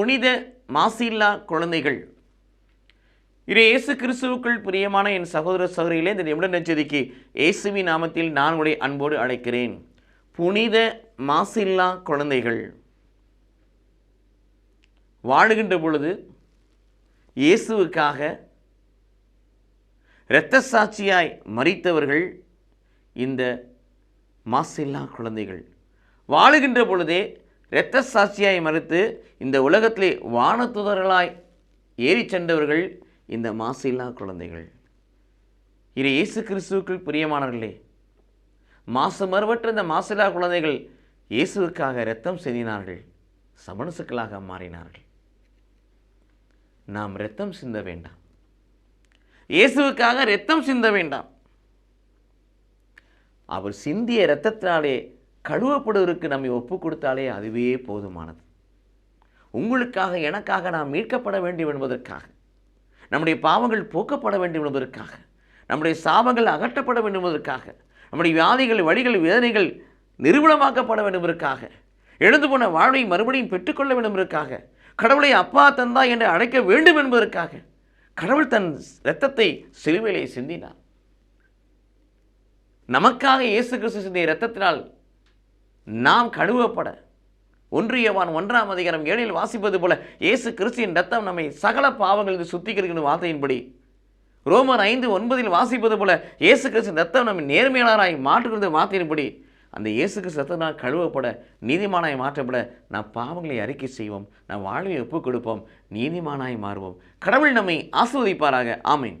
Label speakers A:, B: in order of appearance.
A: புனித மாசில்லா குழந்தைகள். இது இயேசு கிறிஸ்துவுக்குள் பிரியமான என் சகோதர சகோதரிகளே இந்த நிமிட நெச்சதிக்கு இயேசுவின் நாமத்தில் நான் உடைய அன்போடு அழைக்கிறேன். புனித மாசில்லா குழந்தைகள். வாழுகின்ற பொழுது இயேசுவுக்காக இரத்த சாட்சியாய் மறித்தவர்கள் இந்த மாசில்லா குழந்தைகள். வாழுகின்ற பொழுதே இரத்த சாட்சியாய் மறுத்து இந்த உலகத்திலே வானத்துதர்களாய் ஏறிச் சென்றவர்கள் இந்த மாசில்லா குழந்தைகள். இது இயேசு கிறிஸ்துவுக்குள் பிரியமானவர்களே மாசு மறுபற்ற இந்த மாசில்லா குழந்தைகள் இயேசுவுக்காக இரத்தம் சிந்தினார்கள் சமணசுக்களாக மாறினார்கள். நாம் இரத்தம் சிந்த வேண்டாம். இயேசுவுக்காக இரத்தம் சிந்த வேண்டாம். அவர் சிந்திய இரத்தத்தினாலே கழுவப்படுவதற்கு நம்மை ஒப்பு கொடுத்தாலே அதுவே போதுமானது. உங்களுக்காக எனக்காக நாம் மீட்கப்பட வேண்டும் என்பதற்காக நம்முடைய பாவங்கள் போக்கப்பட வேண்டும் என்பதற்காக நம்முடைய சாபங்கள் அகற்றப்பட வேண்டும் என்பதற்காக நம்முடைய வியாதிகள் வழிகள் வேதனைகள் நிறுவனமாக்கப்பட வேண்டும் என்பதற்காக எழுந்து போன வாழ்வை மறுபடியும் பெற்றுக்கொள்ள வேண்டும் என்பதற்காக கடவுளை அப்பா தந்தா என்று அழைக்க வேண்டும் என்பதற்காக கடவுள் தன் இரத்தத்தை சிலுவையிலே சிந்தினார். நமக்காக இயேசு கிறிஸ்து சிந்திய இரத்தத்தினால் நாம் கழுவப்பட. ஒன்றியவான் ஒன்றாம் அதிகாரம் ஏழில் வாசிப்பது போல இயேசு கிறிஸ்தின் ரத்தம் நம்மை சகல பாவங்களிலிருந்து சுத்திகரிக்கிற வார்த்தையின்படி. ரோமர் ஐந்து ஒன்பதில் வாசிப்பது போல இயேசு கிறிஸ்தின் ரத்தம் நம்மை நேர்மையாளராய் மாற்றுகிறது வார்த்தையின்படி. அந்த இயேசு கிறிஸ்து ரத்தத்தினால் கழுவப்பட நீதிமானாய் மாற்றப்பட நாம் பாவங்களை அறிக்கை செய்வோம் நாம் வாழ்வை ஒப்புக் கொடுப்போம் நீதிமானாய் மாறுவோம். கடவுள் நம்மை ஆஸ்வதிப்பாராக ஆமீன்.